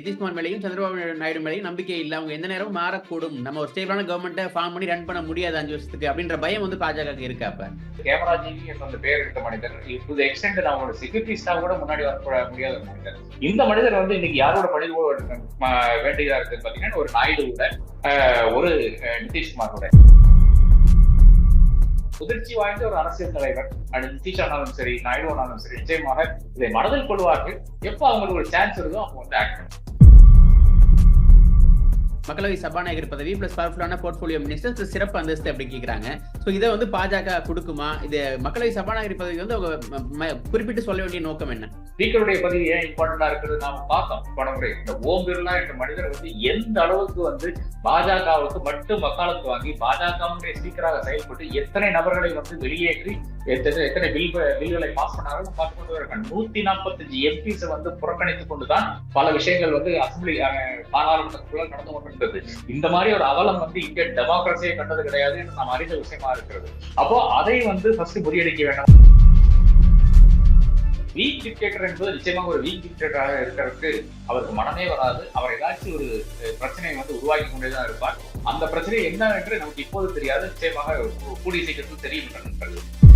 நிதிஷ்குமார் மேலையும் சந்திரபாபு நாயுடு மேலையும் நம்பிக்கை இல்லை. அவங்க எந்த நேரமும் மாறக்கூடும். நம்ம ஒரு ஸ்டேபிளான கவர்மெண்ட்டை ஃபார்ம் பண்ணி ரன் பண்ண முடியாது அஞ்சு வருஷத்துக்கு அப்படின்ற பயம் வந்து பாஜக இருக்கா அப்ப. கேமராஜிவி என்ற அந்த பெயர் எடுத்த மனிதர் இப்போது எக்ஸ்டெண்ட் அவங்களோட செக்யூரிட்டிஸ்டா கூட முன்னாடி வர முடியாத மனிதர். இந்த மனிதர் வந்து இன்னைக்கு யாரோட பணி வேண்டியதா இருக்கு பாத்தீங்கன்னா ஒரு நாயுடுவோட அஹ், ஒரு அஹ், நிதிஷ்குமாரோட முதிர்ச்சி வாய்ந்த ஒரு அரசியல் தலைவர் அது நிதிஷ் ஆனாலும் சரி நாயுடு ஆனாலும் சரி நிச்சயமாக இதை மனதில் கொள்வார்கள். எப்போ அவங்களுக்கு ஒரு சான்ஸ் வருதோ அவங்க வந்து ஆக்ட் பண்ணுவாங்க மக்களவை சபாநாயகர் பதவி பிளஸ் பவர்ஃபுல்லான போர்ட்போலியோ மினிஸ்டர் சிறப்பு அந்தஸ்து அப்படி கேக்குறாங்க. ஸோ இதை வந்து பாஜக கொடுக்குமா? இது மக்களவை சபாநாயகர் பதவி வந்து அவங்க குறிப்பிட்டு சொல்ல வேண்டிய நோக்கம் என்ன? ஸ்பீக்கருடைய பதவி ஏன் இம்பார்ட்டண்டா இருக்கிறது நாம பார்த்தோம் படமுறை. இந்த ஓம் பிர்லா என்ற மனிதர் வந்து எந்த அளவுக்கு வந்து பாஜகவுக்கு மட்டும் வக்காலத்து வாங்கி பாஜகவுடைய ஸ்பீக்கராக செயல்பட்டு எத்தனை நபர்களை வந்து வெளியேற்றி எத்தனை எத்தனை பில் பில்களை பாஸ் பண்ணாலும் பார்த்து கொண்டு இருக்காங்க நூத்தி நாற்பத்தஞ்சு எம்பிஸை வந்து புறக்கணித்துக் கொண்டுதான் பல விஷயங்கள் வந்து அசம்பிளி பாராளுமன்றத்துக்குள்ள நடந்து இருக்கிறது. இந்த மாதிரி ஒரு அவலம் வந்து இங்க டெமோக்ரஸியை கண்டது கிடையாது என்று நாம் அறிந்த விஷயமா இருக்கிறது. அப்போ அதை வந்து ஃபர்ஸ்ட் முறியடிக்க வேண்டும். வீக் டிக்டேட்டர் என்பது நிச்சயமாக ஒரு வீக் டிக்டேட்டராக இருக்கிறதுக்கு அவருக்கு மனமே வராது. அவர் ஏதாச்சும் ஒரு பிரச்சனையை வந்து உருவாக்கி கொண்டேதான் இருப்பார். அந்த பிரச்சனை என்ன என்று நமக்கு இப்போது தெரியாது. நிச்சயமாக கூடிய சீக்கிரத்தில் தெரியும் நண்பர்கள்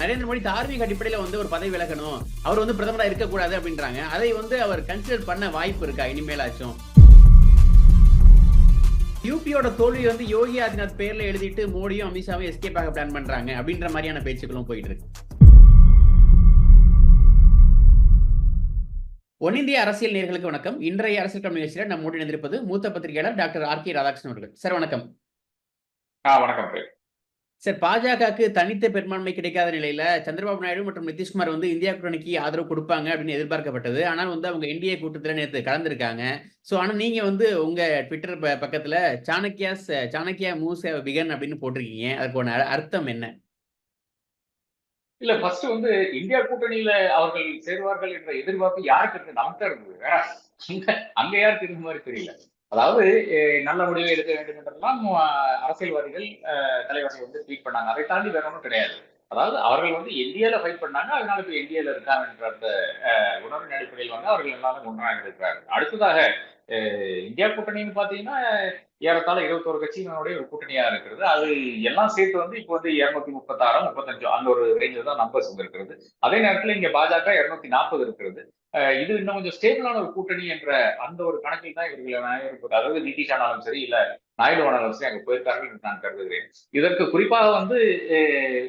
நரேந்திர மோடி தார்மீக அடிப்படையில வந்து ஒரு பதவி விலகணும். அவர் வந்து பிரதமரா இருக்கக்கூடாது அப்படின்றாங்க. அதை வந்து அவர் கன்சிடர் பண்ண வாய்ப்பு இருக்கா? இனிமேலாச்சும். யூபியோட தோல்வி வந்து யோகி ஆதித்யநாத் பேர்ல எழுதிட்டு மோடியும் அமித்ஷாவும் எஸ்கேப் ஆக பிளான் பண்றாங்க. அப்படின்ற மாதிரியான பேச்சுக்களும் போயிட்டு இருக்கு. ஒன் இந்திய அரசியல் நேர்களுக்கு வணக்கம். இன்றைய அரசியல் களம் நிகழ்ச்சியில் நம்மோடு இணைந்திருப்பது மூத்த பத்திரிகையாளர் டாக்டர் ஆர் கே ராதாகிருஷ்ணன் அவர்கள். சார் வணக்கம். வணக்கம். சார் பாஜகவுக்கு தனித்த பெரும்பான்மை கிடைக்காத நிலையில சந்திரபாபு நாயுடு மற்றும் நிதிஷ்குமார் வந்து இந்தியா கூட்டணிக்கு ஆதரவு கொடுப்பாங்க அப்படின்னு எதிர்பார்க்கப்பட்டது. ஆனால் வந்து அவங்க என்டிஏ கூட்டத்தில் நேற்று கலந்துருக்காங்க. ஸோ ஆனா நீங்க வந்து உங்க ட்விட்டர் ப- பக்கத்துல சாணக்கியா சாணக்கியா மூஸ் பிகன் அப்படின்னு போட்டிருக்கீங்க. அதுக்கான அர்த்தம் என்ன? இல்ல ஃபர்ஸ்ட் வந்து இந்தியா கூட்டணியில அவர்கள் சேருவார்கள் என்ற எதிர்பார்ப்பு யாருக்கு இருக்கு? நமக்கு இருந்தது வேற அங்க யாருக்கு இருந்த மாதிரி தெரியல. அதாவது அஹ், நல்ல முடிவை எடுக்க வேண்டும் என்றெல்லாம் அரசியல்வாதிகள் தலைவர்கள் வந்து ட்வீட் பண்ணாங்க. அதை தாண்டி வேற ஒன்றும் கிடையாது. அதாவது அவர்கள் வந்து என்டிஏல ஃபைட் பண்ணாங்க. அதனால இப்ப என்டிஏல இருக்காங்கன்ற அந்த உணர்வின் அடிப்படையில் வந்து அவர்கள் எல்லாரும் ஒன்றாக இருக்கிறார்கள். அடுத்ததாக இந்தியா கூட்டணின்னு பாத்தீங்கன்னா ஏறத்தாழ இருபத்தோரு கட்சிகளுடைய ஒரு கூட்டணியா இருக்கிறது. அது எல்லாம் சேர்த்து வந்து இப்போ வந்து இருநூத்தி முப்பத்தாறு முப்பத்தஞ்சு அந்த ஒரு ரேஞ்சில் தான் நம்பர்ஸ் வந்து இருக்கிறது. அதே நேரத்தில் இங்க பாஜக இருநூத்தி நாற்பது இருக்கிறது. இது இன்னும் கொஞ்சம் ஸ்டேபிளான ஒரு கூட்டணி என்ற அந்த ஒரு கணக்கில் தான் இவர்கள் அனைவரும் அதாவது நிதிஷ் ஆனாலும் சரி இல்ல நாயுடு வனவரசி அங்கே அங்க போயிருக்கார்கள் என்று நான் கருதுகிறேன். இதற்கு குறிப்பாக வந்து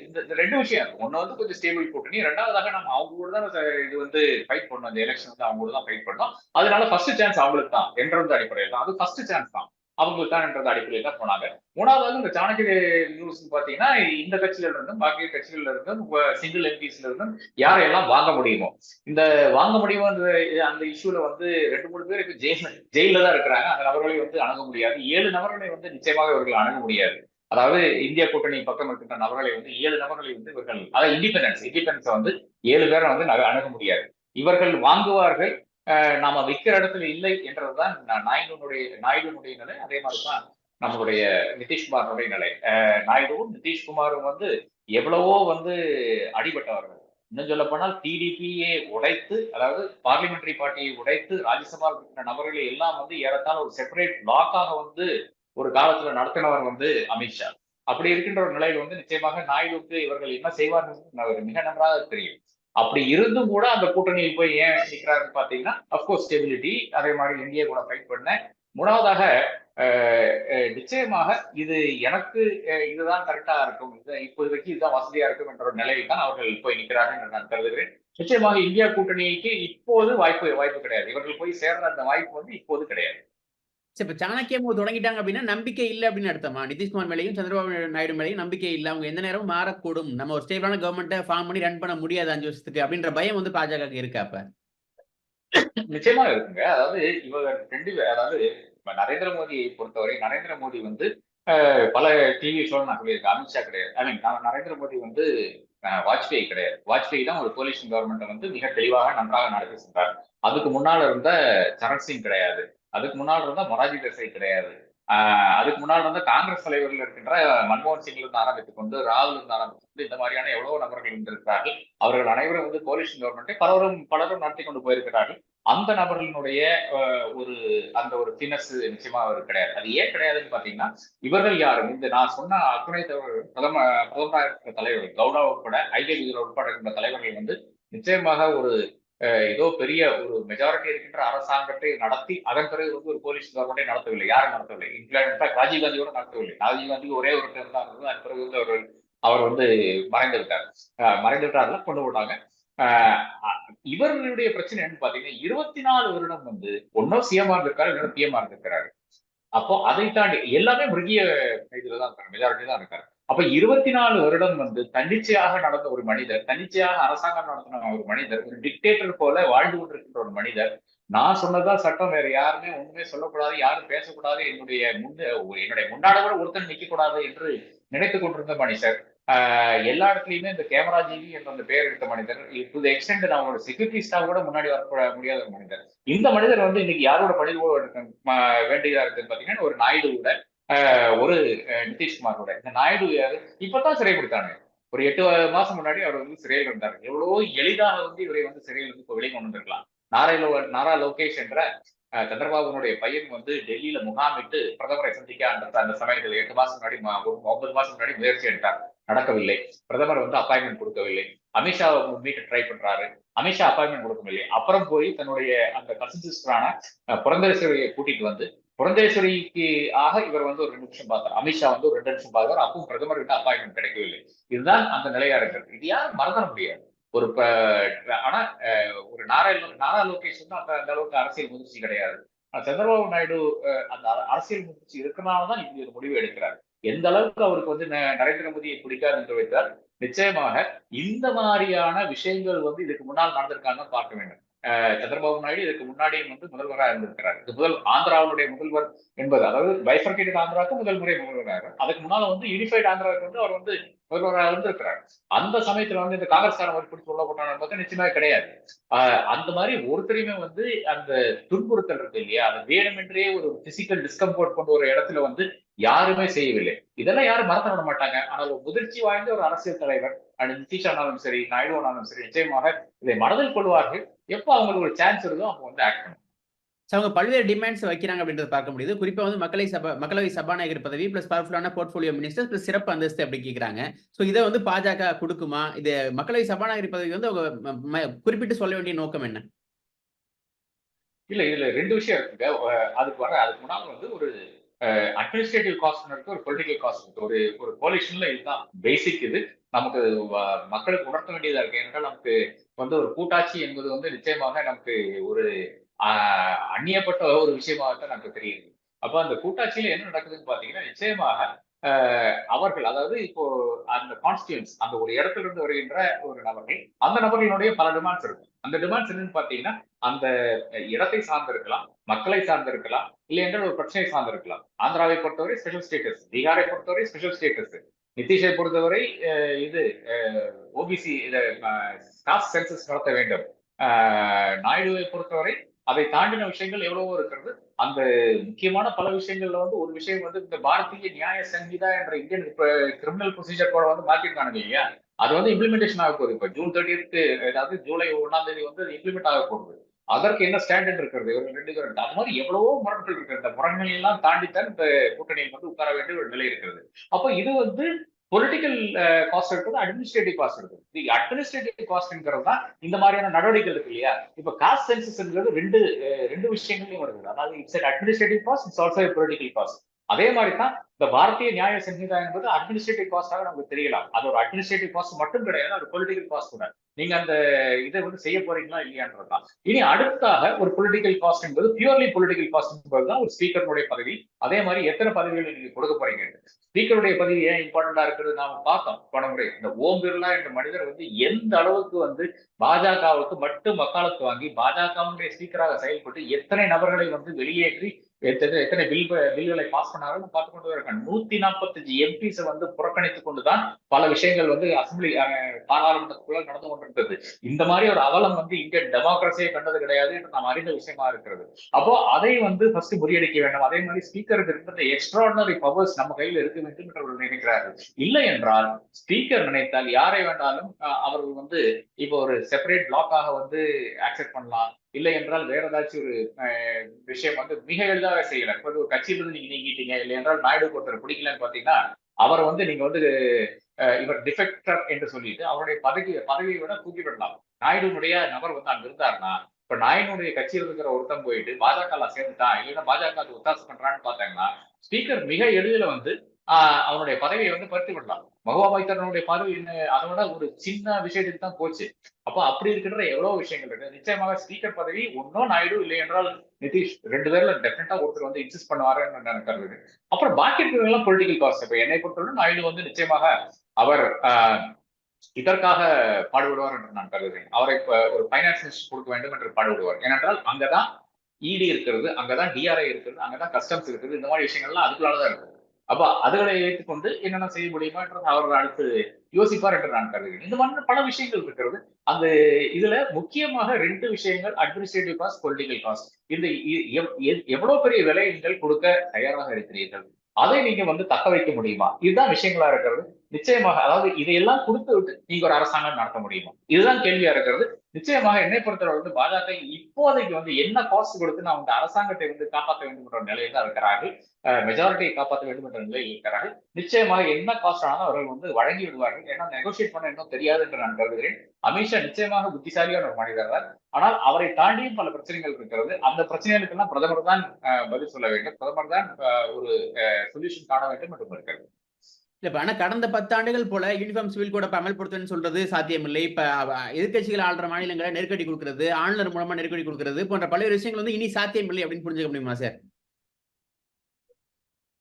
இந்த ரெண்டு விஷயம். இருக்கு வந்து கொஞ்சம் ஸ்டேபிள் கூட்டணி. ரெண்டாவதாக நம்ம அவங்க கூட தான் இது வந்து ஃபைட் பண்ணோம். இந்த எலெக்ஷன் வந்து அவங்க கூட தான் ஃபைட் பண்ணோம். அதனால ஃபர்ஸ்ட் சான்ஸ் அவங்களுக்கு தான் என்ற அடிப்படையில் தான். அது ஃபர்ஸ்ட் சான்ஸ் தான். அவங்களுக்கு தான் என்ற அடிப்படையில் தான் போனாங்க. மூணாவது இந்த சாணக்கிய நியூஸ் பாத்தீங்கன்னா இந்த கட்சியில இருந்தும் பாக்கிய கட்சிகள்ல இருந்தும் சிங்கிள் எம்பிஸ்ல இருந்தும் யாரையெல்லாம் வாங்க முடியுமோ இந்த வாங்க முடியுமோ அந்த அந்த இஷ்யூல வந்து ரெண்டு மூணு பேர் இப்ப ஜெயில ஜெயில தான் இருக்கிறாங்க. அந்த நபர்களை வந்து அணுக முடியாது. ஏழு நபர்களை வந்து நிச்சயமாக இவர்கள் அணுக முடியாது. அதாவது இந்திய கூட்டணி பக்கம் இருக்கின்ற நபர்களை வந்து ஏழு நபர்களை வந்து இவர்கள் அதாவது இண்டிபெண்டன்ஸ் இண்டிபெண்டன்ஸ் வந்து ஏழு பேரை வந்து அணுக முடியாது. இவர்கள் வாங்குவார்கள் நாம விற்கிற இடத்துல இல்லை என்றதுதான் நா- நாயுடுனுடைய நாயுடுனுடைய நிலை. அதே மாதிரிதான் நம்மளுடைய நிதிஷ்குமாரனுடைய நிலை. அஹ் நாயுடுவும் நிதிஷ்குமாரும் வந்து எவ்வளவோ வந்து அடிபட்டவர்கள். இன்னும் சொல்ல போனால் டிடிபியை உடைத்து அதாவது பார்லிமெண்டரி பார்ட்டியை உடைத்து ராஜ்யசபாவில் இருக்கிற நபர்களை எல்லாம் வந்து ஏறத்தாழ ஒரு செப்பரேட் பிளாக்காக வந்து ஒரு காலத்துல நடத்தினவர் வந்து அமித்ஷா அப்படி இருக்கின்ற ஒரு நிலையில் வந்து நிச்சயமாக நாயுடுக்கு இவர்கள் என்ன செய்வார்கள் மிக நன்றாக தெரியும். அப்படி இருந்தும் கூட அந்த கூட்டணியில் போய் ஏன் நிற்கிறாருன்னு பார்த்தீங்கன்னா அப்கோர்ஸ் ஸ்டெபிலிட்டி அதே மாதிரி இந்தியா கூட ஃபைட் பண்ண மூணாவதாக நிச்சயமாக இது எனக்கு இதுதான் கரெக்டா இருக்கும். இது இப்போதைக்கு இதுதான் வசதியா இருக்கும் என்ற ஒரு நிலையில் தான் அவர்கள் போய் நிற்கிறார்கள் என்று நான் கருதுகிறேன். நிச்சயமாக இந்தியா கூட்டணிக்கு இப்போது வாய்ப்பு வாய்ப்பு கிடையாது. இவர்கள் போய் சேர்ந்த அந்த வாய்ப்பு வந்து இப்போது கிடையாது. சரி இப்ப சாணக்கியம் தொடங்கிட்டாங்க அப்படின்னா நம்பிக்கை இல்லை அப்படின்னு அர்த்தமா? நிதிஷ்குமார் மேலையும் சந்திரபாபு நாயுடு மேலையும் நம்பிக்கை இல்லை. அவங்க எந்த நேரமும் மாறக்கூடும். நம்ம ஒரு ஸ்டேபிளான கவர்மெண்ட்டை ஃபார்ம் பண்ணி ரன் பண்ண முடியாது அஞ்சு வருஷத்துக்கு அப்படின்ற பயம் வந்து பாஜக இருக்கா அப்ப? நிச்சயமா இருக்குங்க. அதாவது இவங்க ரெண்டு அதாவது இப்ப நரேந்திர மோடியை பொறுத்தவரை நரேந்திர மோடி வந்து பல டிவி ஷோல நான் சொல்லியிருக்கேன். அமித்ஷா கிடையாது. ஐ மீன் நரேந்திர மோடி வந்து அஹ், வாஜ்பேயி கிடையாது. வாஜ்பேயி தான் ஒரு கோலிஷன் கவர்மெண்ட்டை வந்து மிக தெளிவாக நன்றாக நடத்தி சென்றார். அதுக்கு முன்னால் இருந்த சரண் சிங் கிடையாது. அதுக்கு முன்னால் இருந்த மொராஜி தேசாய் கிடையாது. அதுக்கு முன்னால் வந்து காங்கிரஸ் தலைவர்கள் இருக்கின்ற மன்மோகன் சிங்ல இருந்து ஆரம்பித்துக் கொண்டு ராகுல் இருந்து ஆரம்பித்துக் கொண்டு இந்த மாதிரியான எவ்வளவு நபர்கள் இருந்திருக்கிறார்கள் அவர்கள் அனைவரும் வந்து கோலிஷன் கவர்மெண்ட்டை பலரும் பலரும் நடத்தி கொண்டு போயிருக்கிறார்கள். அந்த நபர்களினுடைய ஒரு அந்த ஒரு தினஸ் நிச்சயமா அவர் கிடையாது. அது ஏன் கிடையாதுன்னு பாத்தீங்கன்னா இவர்கள் யாரும் இந்த நான் சொன்ன அத்துணை தலைவர் பிரதம பிரதமராக இருக்கிற தலைவர்கள் கவுடா உட்பட ஐக்கிய உட்பட இருக்கின்ற தலைவர்கள் வந்து நிச்சயமாக ஒரு ஏதோ பெரிய ஒரு மெஜாரிட்டி இருக்கின்ற அரசாங்கத்தை நடத்தி அதன் பிறகு வந்து ஒரு போலீஸ் கவர்மெண்டை நடத்தவில்லை. யாரும் நடத்தவில்லை. இன்ஃபேக்ட் ராஜீவ் காந்தியோட நடத்தவில்லை. ராஜீவ்காந்தி ஒரே ஒரு டேர்ம் தான் இருந்தது. அதன் பிறகு வந்து அவர் அவர் வந்து மறைந்து விட்டார் மறைந்து விட்டார்ல கொண்டு விட்டாங்க இவர்களுடைய பிரச்சனை என்னன்னு பாத்தீங்கன்னா இருபத்தி நாலு வருடம் வந்து ஒன்னும் சிஎம்ஆ இருந்திருக்காரு இல்லைன்னா பிஎம்ஆ இருந்திருக்கிறாரு. அப்போ அதை தாண்டி எல்லாமே மிருகிய இதுல தான் இருக்காரு மெஜாரிட்டி தான் இருக்காரு. அப்ப இருபத்தி நாலு வருடம் வந்து தன்னிச்சையாக நடந்த ஒரு மனிதர் தன்னிச்சையாக அரசாங்கம் நடத்தின ஒரு மனிதர் ஒரு டிக்டேட்டர் போல வாழ்ந்து கொண்டிருக்கின்ற ஒரு மனிதர். நான் சொன்னதா சட்டம் வேற யாருமே ஒண்ணுமே சொல்லக்கூடாது யாரும் பேசக்கூடாது. என்னுடைய முன் என்னுடைய முன்னாடி கூட ஒருத்தன் நிக்க கூடாது என்று நினைத்து கொண்டிருந்த மனுஷர் ஆஹ் எல்லா இடத்துலயுமே இந்த கேமரா ஜிவி என்ற அந்த பெயர் எடுத்த மனிதர். டு த எக்ஸ்டென்ட் அவங்களோட செக்யூரிட்டிஸ்டாக கூட முன்னாடி வர முடியாத ஒரு மனிதர். இந்த மனிதர் வந்து இன்னைக்கு யாரோட பணிவோடு வேண்டியதா இருக்குன்னு பாத்தீங்கன்னா ஒரு நாயுடு கூட. ஒரு நிதிஷ்குமாரோட இந்த நாயுடு யாரு? இப்பதான் சிறைப்படுத்தாங்க ஒரு எட்டு மாசம் முன்னாடி அவர் வந்து சிறையில் இருந்தார். எவ்வளவோ எளிதாக வந்து இவரை வந்து சிறையில் வந்து இப்போ வெளியே கொண்டு வந்திருக்கலாம். நாரா லோ நாரா லோகேஷ் என்ற சந்திரபாபுனுடைய பையன் வந்து டெல்லியில முகாமிட்டு பிரதமரை சந்திக்க அந்த அந்த சமயத்தில் எட்டு மாசம் முன்னாடி ஒரு ஒன்பது மாசம் முன்னாடி முயற்சி எடுத்தார். நடக்கவில்லை. பிரதமர் வந்து அப்பாயின்மெண்ட் கொடுக்கவில்லை. அமித்ஷா மீட்டு ட்ரை பண்றாரு. அமித்ஷா அப்பாயின்மெண்ட் கொடுக்கவில்லை. அப்புறம் போய் தன்னுடைய அந்த கசின் சிஸ்டரான புரந்தேஸ்வரியை கூட்டிட்டு வந்து புரந்தேஸ்வரிக்கு ஆக இவர் வந்து ஒரு ரெண்டு நிமிஷம் பார்த்தார். அமித்ஷா வந்து ஒரு ரெண்டு நிமிஷம் பார்த்தார். அப்பவும் பிரதமர் கிட்ட அப்பாயின்மெண்ட் கிடைக்கவில்லை. இதுதான் அந்த நிலையா இருக்கிறது. இது யாரும் மறந்துட முடியாது. ஒரு ஆனா ஒரு நாரா நாரா லோகேஷ் வந்து அந்த அந்த அளவுக்கு அரசியல் முதிர்ச்சி கிடையாது. சந்திரபாபு நாயுடு அஹ், அந்த அரசியல் முதிர்ச்சி இருக்கனால தான் இப்படி ஒரு முடிவு எடுக்கிறார். எந்த அளவுக்கு அவருக்கு வந்து ந- நரேந்திர மோடியை பிடிக்காது என்று வைத்தார் நிச்சயமாக இந்த மாதிரியான விஷயங்கள் வந்து இதுக்கு முன்னால் நடந்திருக்காங்கன்னு பார்க்க வேண்டும். சந்திரபாபு நாயுடு இதுக்கு முன்னாடியும் வந்து முதல்வராக இருந்திருக்கிறார். இது முதல் ஆந்திராவுடைய முதல்வர் என்பது அதாவது பைஃபர்கேட்டட் ஆந்திராவுக்கு முதல் முறை முதல்வராக அதுக்கு முன்னால வந்து யூனிஃபைட் ஆந்திராவுக்கு வந்து அவர் வந்து முதல்வராக இருந்திருக்கிறார். அந்த சமயத்துல வந்து இந்த காங்கிரஸ்காரன் அவர் பிடிச்சி உள்ள போட்டான்னு பார்த்தா நிச்சயமாக கிடையாது. ஆஹ் அந்த மாதிரி ஒருத்தரையுமே வந்து அந்த துன்புறுத்தல் இருக்கு இல்லையா? அது வேணுமென்றே ஒரு பிசிக்கல் டிஸ்கம்ஃபோர்ட் கொண்ட ஒரு இடத்துல வந்து யாருமே செய்யவில்லை. இதெல்லாம் யாரும் மறந்து விட மாட்டாங்க. ஆனால் முதிர்ச்சி வாய்ந்த ஒரு அரசியல் தலைவர் அண்ட் நிதிஷ் ஆனாலும் சரி நாயுடு ஆனாலும் சரி நிச்சயமாக இதை மனதில் கொள்வார்கள். எப்போ அவங்களுக்கு ஒரு சான்ஸ் இருக்கோ அவங்க வந்து ஆக்ட் பண்ணும் அவங்க பல்வேறு டிமாண்ட்ஸ் வைக்கிறாங்க அப்படின்றத பார்க்க முடியுது. குறிப்பா வந்து மக்களை சபா மக்களவை சபாநாயகர் பதவி பிளஸ் பவர்ஃபுல்லான போர்ட்ஃபோலியோ மினிஸ்டர் பிளஸ் சிறப்பு அந்தஸ்து அப்படி கேட்கறாங்க ஸோ இதை வந்து பாஜக கொடுக்குமா? இது மக்களவை சபாநாயகர் பதவி வந்து அவங்க குறிப்பிட்டு சொல்ல வேண்டிய நோக்கம் என்ன? இல்ல இதுல ரெண்டு விஷயம் இருக்குங்க. அதுக்கு வர அதுக்கு முன்னால வந்து ஒரு அட்மினிஸ்ட்ரேட்டிவ் காஸ்ட் இருக்கு ஒரு பொலிட்டிக்கல் காஸ்ட் இருக்கு. ஒரு ஒரு கோலிஷன்ல இதுதான் பேசிக் இது. நமக்கு மக்களுக்கு உணர்த்த வேண்டியதா இருக்கு. ஏனென்றால் நமக்கு வந்து ஒரு கூட்டாட்சி என்பது வந்து நிச்சயமாக நமக்கு ஒரு ஆஹ், அந்நியப்பட்ட ஒரு விஷயமாகத்தான் நமக்கு தெரியுது. அப்ப அந்த கூட்டாட்சியில என்ன நடக்குதுன்னு பாத்தீங்கன்னா நிச்சயமாக அவர்கள் அதாவது இப்போ அந்த கான்ஸ்டியூன்ஸ் அந்த ஒரு இடத்துல இருந்து வருகின்ற ஒரு நபர்கள் அந்த நபர்களுடைய பல டிமாண்ட்ஸ் இருக்கும். அந்த டிமாண்ட்ஸ் என்னன்னு பாத்தீங்கன்னா அந்த இடத்தை சார்ந்திருக்கலாம் மக்களை சார்ந்திருக்கலாம் இல்லை என்றால் ஒரு பிரச்சனை சார்ந்திருக்கலாம். ஆந்திராவை பொறுத்தவரை ஸ்பெஷல் ஸ்டேட்டஸ் பீகாரை பொறுத்தவரை ஸ்பெஷல் ஸ்டேட்டஸ் நிதிஷை பொறுத்தவரை இது ஓபிசி காஸ்ட் சென்சஸ் நடத்த வேண்டும். நாயுடுவை பொறுத்தவரை அதை தாண்டின விஷயங்கள் எவ்வளவோ இருக்கிறது. அந்த முக்கியமான பல விஷயங்கள்ல வந்து ஒரு விஷயம் வந்து இந்த பாரதிய நியாய சங்கீதா என்ற இந்தியன் கிரிமினல் ப்ரொசீஜர் கோட வந்து மாற்றிருக்காங்க இல்லையா? அது வந்து இம்ப்ளிமெண்டேஷன் ஆக போகுது. இப்போ ஜூன் தேர்ட்டிக்கு அதாவது ஜூலை ஒன்னாம் தேதி வந்து இம்ப்ளிமெண்ட் ஆக போகுது. அதற்கு என்ன ஸ்டாண்டர்ட் இருக்கிறது? இவர்கள் ரெண்டு பேரும். அது மாதிரி எவ்வளவோ முரண்கள் இருக்கு இந்த முரண்களை எல்லாம் தாண்டித்தான் இந்த கூட்டணியில் வந்து உட்கார வேண்டிய ஒரு நிலை இருக்கிறது. அப்போ இது வந்து பொலிட்டிக்கல் காஸ்ட் இருக்குது அட்மினிஸ்ட்ரேட்டிவ் காஸ்ட் இருக்குது. தி அட்மினிஸ்ட்ரேட்டிவ் காஸ்ட்ங்கிறது தான் இந்த மாதிரியான நடவடிக்கை இருக்கு இல்லையா? இப்போ காஸ்ட் சென்சஸ்ங்கிறது ரெண்டு ரெண்டு விஷயங்களையும் வருது. அதாவது it's administrative cost it's also political cost அதே மாதிரி தான் இந்த பாரதிய நியாய சங்கீதா என்பது அட்மினிஸ்ட்ரேட்டிவ் காஸ்டாக நமக்கு தெரியலாம். அது ஒரு அட்மினிஸ்ட்ரேட்டிவ் காஸ்ட் மட்டும் கிடையாது அது பொலிட்டிக்கல் காஸ்ட் கூட. நீங்க அந்த இதை வந்து செய்ய போறீங்களா இல்லையான்றதுதான் இனி அடுத்தாக ஒரு பொலிட்டிக்கல் காஸ்ட் என்பது பியூர்லி பொலிட்டிக்கல் காஸ்ட் என்பதுதான் ஒரு ஸ்பீக்கருடைய பதவி. அதே மாதிரி எத்தனை பதவிகள் நீங்க கொடுக்க போறீங்க? ஸ்பீக்கருடைய பதவி ஏன் இம்பார்ட்டண்டா இருக்கிறது நாம பார்த்தோம். போன முறை இந்த ஓம் பிர்லா என்ற மனிதர் வந்து எந்த அளவுக்கு வந்து பாஜகவுக்கு மட்டும் வக்காலத்து வாங்கி பாஜகவுடைய ஸ்பீக்கராக செயல்பட்டு எத்தனை நபர்களை வந்து வெளியேற்றி எத்தனை எத்தனை பில் பில்களை பாஸ் பண்ணாலும் பார்த்து கொண்டு இருக்காங்க நூத்தி நாற்பத்தஞ்சு எம்பிஸ் வந்து புறக்கணித்துக் கொண்டுதான் பல விஷயங்கள் வந்து அசம்பிளி பாராளுமன்றத்துக்குள்ள நடந்து கொண்டிருக்கிறது இந்த மாதிரி ஒரு அவலம் வந்து இந்தியன் டெமோக்ரஸியை கண்டது கிடையாது என்று நாம் அறிந்த விஷயமா இருக்கிறது. அப்போ அதை வந்து ஃபர்ஸ்ட் முறியடிக்க வேண்டும். அதே மாதிரி ஸ்பீக்கருக்கு இருந்த எக்ஸ்ட்ராடினரி பவர்ஸ் நம்ம கையில் இருக்க வேண்டும் என்று அவர்கள் நினைக்கிறார்கள். இல்லை என்றால் ஸ்பீக்கர் நினைத்தால் யாரை வேண்டாலும் அவர்கள் வந்து இப்போ ஒரு செப்பரேட் பிளாக்காக வந்து ஆக்செப்ட் பண்ணலாம். இல்லை என்றால் வேற ஏதாச்சும் ஒரு விஷயம் வந்து மிக எளிதாக செய்யலாம். இப்போ ஒரு கட்சியிலிருந்து நீங்க நீங்கிட்டீங்க இல்லை என்றால் நாயுடு ஒருத்தர் பிடிக்கலன்னு பாத்தீங்கன்னா அவரை வந்து நீங்க வந்து இவர் டிஃபெக்டர் என்று சொல்லிட்டு அவருடைய பதவி பதவியை விட தூக்கி விடலாம் நாயுடுனுடைய நபர் வந்து அங்க இருந்தாருன்னா இப்ப நாயுடுடைய கட்சியில் இருக்கிற ஒருத்தன் போயிட்டு பாஜக சேர்ந்துட்டான் இல்லைன்னா பாஜக ஒத்தாசு பண்றான்னு பாத்தாங்கன்னா ஸ்பீக்கர் மிக எளிதில் வந்து ஆஹ் அவனுடைய பதவியை வந்து பறித்து விடலாம். மகுவா தன்னுடைய பதவி என்ன? அதோட ஒரு சின்ன விஷயத்துக்கு தான் போச்சு. அப்போ அப்படி இருக்கின்ற எவ்வளவு விஷயங்கள் இருக்கு? நிச்சயமாக ஸ்பீக்கர் பதவி ஒன்னும் நாயுடு இல்லை என்றால் நிதிஷ் ரெண்டு பேர்ல டெஃபினட்டா ஒருத்தர் வந்து இன்சிஸ்ட் பண்ணுவாருன்னு நான் கருது அப்புறம் பாக்கி இருக்கிறதெல்லாம் பொலிட்டிக்கல் காஸ்ட் இப்ப என்னை பொறுத்தவரை நாயுடு வந்து நிச்சயமாக அவர் இதற்காக பாடுபடுவார் என்று நான் கருதுகிறேன். அவரை ஒரு ஃபைனான்ஸ் மினிஸ்டர் கொடுக்க வேண்டும் என்று பாடுபடுவார். ஏனென்றால் அங்கதான் இடி இருக்கிறது அங்கதான் டிஆர்ஐ இருக்கிறது அங்கதான் கஸ்டம்ஸ் இருக்குது இந்த மாதிரி விஷயங்கள்லாம் அதுக்குள்ளாலதான் இருக்கும் அப்ப அதுகளை வைத்துக்கொண்டு என்னென்ன செய்ய முடியுமா என்றது அவர் அடுத்து யோசிப்பார் என்று நான் கருதுகிறேன். இந்த மாதிரி பல விஷயங்கள் இருக்கிறது. அந்த இதுல முக்கியமாக ரெண்டு விஷயங்கள் அட்மினிஸ்ட்ரேட்டிவ் காஸ்ட் பொலிட்டிக்கல் காஸ்ட் இந்த எவ்- எவ்வளவு பெரிய விலை நீங்கள் கொடுக்க தயாராக இருக்கிறீர்கள்? அதை நீங்க வந்து தக்க வைக்க முடியுமா? இதுதான் விஷயங்களா இருக்கிறது. நிச்சயமாக அதாவது இதையெல்லாம் கொடுத்து விட்டு நீங்க ஒரு அரசாங்கம் நடத்த முடியுமா? இதுதான் கேள்வியா இருக்கிறது. நிச்சயமாக என்னை பொறுத்தவரை வந்து பாஜக இப்போதைக்கு வந்து என்ன காஸ்ட் கொடுத்து நான் வந்து அரசாங்கத்தை வந்து காப்பாற்ற வேண்டும் என்ற நிலையில் தான் இருக்கிறார்கள். மெஜாரிட்டியை காப்பாற்ற வேண்டும் என்ற நிலையில் இருக்கிறார்கள். நிச்சயமாக என்ன காஸ்ட் ஆனாலும் அவர்கள் வந்து வழங்கி விடுவார்கள். ஏன்னா நெகோசியேட் பண்ண இன்னும் தெரியாது என்று நான் கருதுகிறேன். அமித்ஷா நிச்சயமாக புத்திசாலியான ஒரு மனிதர் தான் ஆனால் அவரை தாண்டியும் பல பிரச்சனைகள் இருக்கிறது. அந்த பிரச்சனைகளுக்கெல்லாம் பிரதமர் தான் பதில் சொல்ல வேண்டும். பிரதமர் தான் அஹ், ஒரு சொல்யூஷன் காண வேண்டும் என்று இருக்கிறது இல்ல இப்ப ஆனா கடந்த பத்தாண்டுகள் போல யூனிஃபார்ம் சிவில் கோட் அமல்படுத்துன்னு சொல்றது சாத்தியமில்லை. இப்ப எதிர்கட்சிகள் எதிர்க்கட்சிகள் ஆள்ற மாநிலங்களை நெருக்கடி கொடுக்கறது ஆளுநர் மூலமா நெருக்கடி கொடுக்கிறது போன்ற பல்வேறு விஷயங்கள் வந்து இனி சாத்தியம் இல்லை அப்படின்னு புரிஞ்சுக்க முடியுமா சார்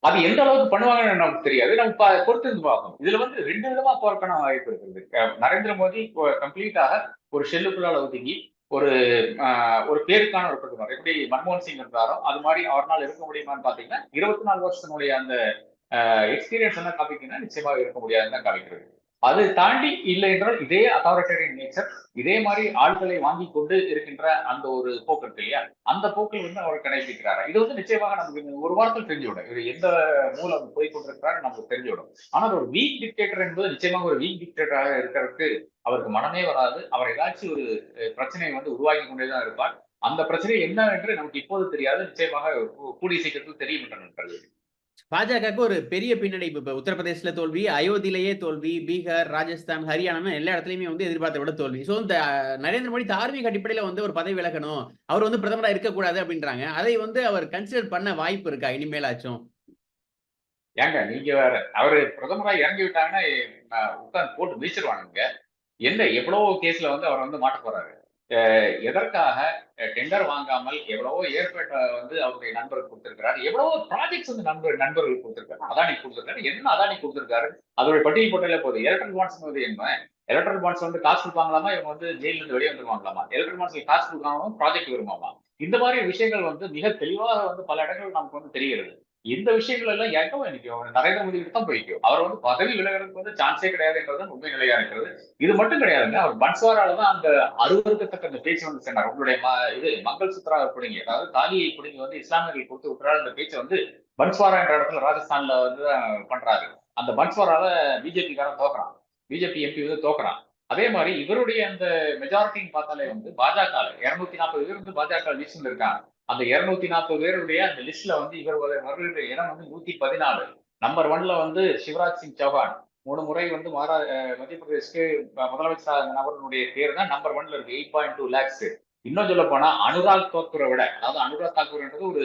அது எந்த அளவுக்கு பண்ணுவாங்கன்னு நமக்கு தெரியாது. நம்ம பொறுத்திருந்து பொறுத்து பார்க்கணும். இதுல வந்து ரெண்டு விதமா போறக்கான வாய்ப்பு இருக்குது. நரேந்திர மோடி கம்ப்ளீட்டாக ஒரு ஷெல்லுக்குள்ளால ஒதுங்கி ஒரு ஆஹ், ஒரு பேருக்கான ஒரு பிரதமர் எப்படி மன்மோகன் சிங் இருந்தாரோ அது மாதிரி அவரால் இருக்க முடியுமான்னு பாத்தீங்கன்னா இருபத்தி நாலு வருஷத்தினுடைய அந்த எக்ஸ்பீரியன்ஸ் என்ன காமிக்குன்னா நிச்சயமாக இருக்க முடியாதுன்னு தான் காமிக்கிறது. அது தாண்டி இல்லை என்றால் இதே அத்தாரிட்டேரியன் நேச்சர் இதே மாதிரி ஆட்களை வாங்கி கொண்டு இருக்கின்ற அந்த ஒரு போக்கு இருக்கு இல்லையா? அந்த போக்கில் வந்து அவர் கடைபிடிக்கிறாரு இது வந்து நிச்சயமாக நமக்கு ஒரு வாரத்தில் தெரிஞ்சுவிடும். இது எந்த மூலம் போய் கொண்டிருக்கிறாரு நமக்கு தெரிஞ்சுவிடும். ஆனால் ஒரு வீக் டிக்டேட்டர் என்பது நிச்சயமாக ஒரு வீக் டிக்டேட்டராக இருக்கிறதுக்கு அவருக்கு மனமே வராது. அவர் ஏதாச்சும் ஒரு பிரச்சனையை வந்து உருவாக்கி கொண்டேதான் இருப்பார். அந்த பிரச்சனை என்ன என்று நமக்கு இப்போது தெரியாது. நிச்சயமாக கூடிய சீக்கிரத்தில் தெரியும் என்று நான் கருதுகிறேன். பாஜகவுக்கு ஒரு பெரிய பின்னடைப்பு. இப்ப உத்தரப்பிரதேசில் தோல்வி அயோத்தியிலேயே தோல்வி பீகார் ராஜஸ்தான் ஹரியானா எல்லா இடத்துலயுமே வந்து எதிர்பார்த்த விட தோல்வி. சோ இந்த நரேந்திர மோடி தார்மீக அடிப்படையில வந்து ஒரு பதவி விலகணும். அவர் வந்து பிரதமரா இருக்கக்கூடாது அப்படின்றாங்க. அதை வந்து அவர் கன்சிடர் பண்ண வாய்ப்பு இருக்கா? இனிமேலாச்சும். ஏங்க நீங்க வேற அவரு பிரதமரா இறங்கி விட்டாங்கன்னா உட்காந்து போட்டு வீசிடுவானுங்க என்ன எவ்வளவோ கேஸ்ல வந்து அவர் வந்து மாட்ட போறாரு எதற்காக டெண்டர் வாங்காமல் எவ்வளவோ ஏற்பட்ட வந்து அவருடைய நண்பருக்கு கொடுத்திருக்கிறார். எவ்வளவோ ப்ராஜெக்ட்ஸ் வந்து நண்பர் நண்பர்கள் கொடுத்திருக்காரு. அதானி கொடுத்திருக்காரு. என்ன அதானி கொடுத்திருக்காரு? அதோட பட்டியல் போட்டாலே போதும் எலக்ட்ரல் பாண்ட்ஸ் என்ன எலக்ட்ரல் பாண்ட்ஸ் வந்து காசு கொடுப்பாங்களாமா? இவங்க வந்து ஜெயில இருந்து வெளியே வந்துருவாங்களாமா? எலக்ட்ரல் பாண்ட்ஸ்ல காசு கொடுக்காம ப்ராஜெக்ட் வருமாமா இந்த மாதிரி விஷயங்கள் வந்து மிக தெளிவாக வந்து பல இடங்கள் நமக்கு வந்து தெரிகிறது. இந்த விஷயங்கள் எல்லாம் ஏற்கவும் இன்னைக்கு நரேந்திர மோடி கிட்ட தான் போய்க்கும் அவர் வந்து பதவி விலகிறதுக்கு வந்து சான்ஸே கிடையாது என்றது உண்மை நிலையா இருக்கிறது. இது மட்டும் கிடையாதுங்க. அவர் பன்ஸ்வாரால தான் அந்த அறுவருக்கத்தக்க அந்த பேச்சு வந்து சென்றார் உங்களுடைய இது மங்கள் சுத்ரா பிடிங்க அதாவது தாலியை பிடிங்கி வந்து இஸ்லாமியர்கள் கொடுத்து விட்டுறாரு அந்த பேச்சை வந்து பன்ஸ்வாரா என்ற இடத்துல ராஜஸ்தான்ல வந்து பண்றாரு. அந்த பன்ஸ்வாரால பிஜேபி காரன் தோக்குறான். பிஜேபி எம்பி வந்து தோக்குறான். அதே மாதிரி இவருடைய அந்த மெஜாரிட்டின்னு பார்த்தாலே வந்து பாஜக இருநூத்தி நாற்பது பேர் வந்து பாஜக வீசுன்னு இருக்காங்க. அந்த இருநூத்தி நாற்பது பேருடைய அந்த லிஸ்ட்ல வந்து இவர் வரு- இடம் வந்து நூத்தி பதினாலு. நம்பர் ஒன்ல வந்து சிவராஜ் சிங் சௌஹான். மூணு முறை வந்து மகாரா மத்திய பிரதேஷ்க்கு முதலமைச்சர் நபருடைய பேர் தான் நம்பர் ஒன்ல இருக்கு எயிட் பாயிண்ட் டூ லேக்ஸ் இன்னும் சொல்ல போனா அனுராக் தாக்கூரை விட அதாவது அனுராக் தாக்கூர்ன்றது ஒரு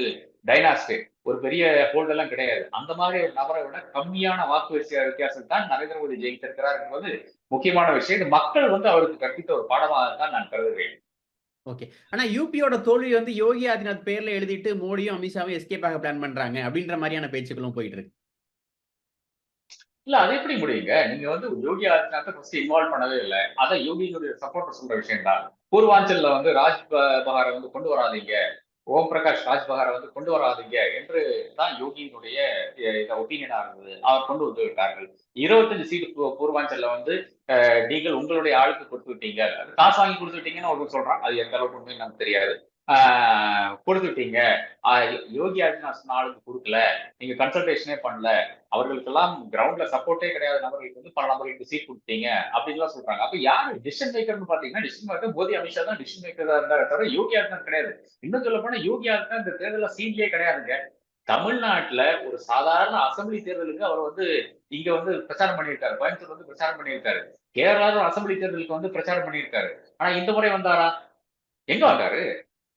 டைனாஸ்டி ஒரு பெரிய ஹோல்டெல்லாம் கிடையாது. அந்த மாதிரி ஒரு நபரை விட கம்மியான வாக்கு வித்தியாசம் தான் நரேந்திர மோடி ஜெயித்திருக்கிறார் என்பது முக்கியமான விஷயம். இது மக்கள் வந்து அவருக்கு கற்பித்த ஒரு பாடமாக தான் நான் கருதுகிறேன். ஓகே ஆனா யூபியோட தோல்வி வந்து யோகி ஆதிநாத் பேர்ல எழுதிட்டு மோடியும் அமித்ஷாவும் எஸ்கேப் ஆக பிளான் பண்றாங்க அப்படின்ற மாதிரியான பேச்சுக்களும் போயிட்டு இருக்கு. இல்ல அது எப்படி முடியுங்க? நீங்க வந்து யோகி ஆதித்யநாத்தை ஃபர்ஸ்ட் இன்வால்வ் பண்ணவே இல்லை. அதை யோகியினுடைய சப்போர்ட் சொல்ற விஷயம் தான் பூர்வாஞ்சல்ல வந்து ராஜ் ப- பஹாரை வந்து கொண்டு வராதீங்க. ஓம் பிரகாஷ் ராஜ்பகாரை வந்து கொண்டு வராதீங்க என்று தான் யோகியினுடைய ஒப்பீனியனா இருந்தது. அவர் கொண்டு வந்து விட்டார்கள். இருபத்தஞ்சு சீட்டு பூ- பூர்வாஞ்சல்ல வந்து நீங்கள் உங்களுடைய ஆளுக்கு கொடுத்து விட்டீங்க. அது காசு வாங்கி கொடுத்து விட்டீங்கன்னு ஒருவர் சொல்றான். அது எந்த அளவுக்கு உண்மை நமக்கு தெரியாது. கொடுத்துட்டீங்க. யோகி ஆதித்யநாத் நாளுக்கு கொடுக்கல. நீங்க கன்சல்டேஷனே பண்ணல. அவர்களுக்கெல்லாம் கிரவுண்ட்ல சப்போர்ட்டே கிடையாத. நபர்களுக்கு வந்து பல நபர்களுக்கு சீட் கொடுத்தீங்க. அப்படின்லாம் சொல்றாங்க. அப்ப யாரு டிசிஷன் மேக்கர்னு பாத்தீங்கன்னா டிசிஷன் மேக்கர் மோதி அமித்ஷா தான் டிசிஷன் மேக்கரா இருந்தாரு தவிர யோகி ஆதித்யநாத் கிடையாது. இன்னும் சொல்ல போனா யோகி ஆதித்யநாத் இந்த தேர்தல சீன்லயே கிடையாதுங்க. தமிழ்நாட்டுல ஒரு சாதாரண அசம்பிளி தேர்தலுக்கு அவர் வந்து இங்க வந்து பிரச்சாரம் பண்ணியிருக்காரு. கோயம்புத்தூர் வந்து பிரச்சாரம் பண்ணியிருக்காரு. கேரளாவில் அசெம்பிளி தேர்தலுக்கு வந்து பிரச்சாரம் பண்ணியிருக்காரு. ஆனா இந்த முறை வந்தாரா? எங்க வந்தாரு?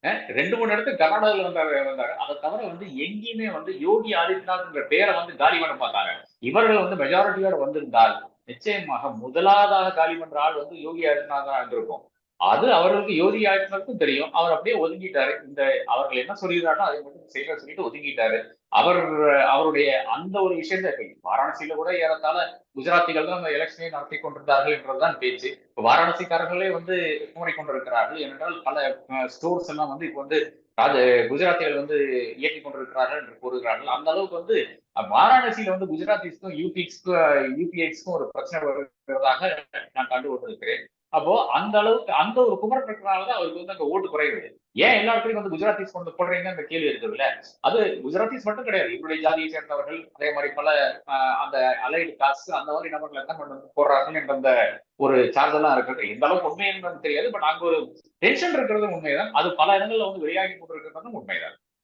ரெண்டு மூணு இடத்துக்கு கர்நாடகாவில் வந்தாரு வந்தாரு அதை தவிர வந்து எங்கேயுமே வந்து யோகி ஆதித்யநாத்ங்கிற பேரை வந்து காலி பண்ண பார்த்தாங்க இவர்கள் வந்து மெஜாரிட்டியோட வந்திருந்தால் நிச்சயமாக முதலாவதாக காலி பண்ற ஆள் வந்து யோகி ஆதித்யநாத் தான் இருந்திருக்கும். அது அவர்களுக்கு யோகி ஆதித்யநாத்துக்கும் தெரியும். அவர் அப்படியே ஒதுங்கிட்டாரு. இந்த அவர்கள் என்ன சொல்லிடுறாரோ அதை மட்டும் செய்ய சொல்லிட்டு ஒதுங்கிட்டாரு. அவர் அவருடைய அந்த ஒரு விஷயத்த இப்ப வாராணசியில கூட ஏறத்தால குஜராத்திகள் தான் அந்த எலெக்ஷனை நடத்தி கொண்டிருந்தார்கள் என்றதுதான் பேச்சு. இப்போ வாராணசிக்காரர்களே வந்து குமரி கொண்டிருக்கிறார்கள் ஏனென்றால் பல ஸ்டோர்ஸ் எல்லாம் வந்து இப்போ வந்து அது குஜராத்திகள் வந்து இயக்கி கொண்டிருக்கிறார்கள் என்று கூறுகிறார்கள். அந்த அளவுக்கு வந்து அஹ், வாராணசியில வந்து குஜராத்திஸ்க்கும் யூபிஎக்ஸ்க்கும் யூபிஎக்ஸ்க்கும் ஒரு பிரச்சனை வருகிறதாக நான் கண்டு கொண்டிருக்கிறேன். அப்போ அந்த அளவுக்கு அந்த ஒரு குமரன் இருக்கிறனாலதான் அவருக்கு வந்து அங்க ஓட்டு குறையுது ஏன் எல்லா வந்து குஜராத்திஸ் கொண்டு போடுறீங்க அந்த கேள்வி இருக்குதுல்ல? அது குஜராத்திஸ் மட்டும் கிடையாது. இவருடைய ஜாதியை சேர்ந்தவர்கள் அதே மாதிரி பல அந்த அலைடு காசு அந்த மாதிரி நபர்கள் என்ன கொண்டு போடுறார்கள் என்ற அந்த ஒரு சார்ஜ் எல்லாம் இருக்கிறது எந்த அளவுக்கு உண்மை என்பது தெரியாது பட் அங்க ஒரு டென்ஷன் இருக்கிறது உண்மைதான். அது பல இடங்கள்ல வந்து வெளியாகி கொண்டிருக்கிறதும் உண்மைதான்.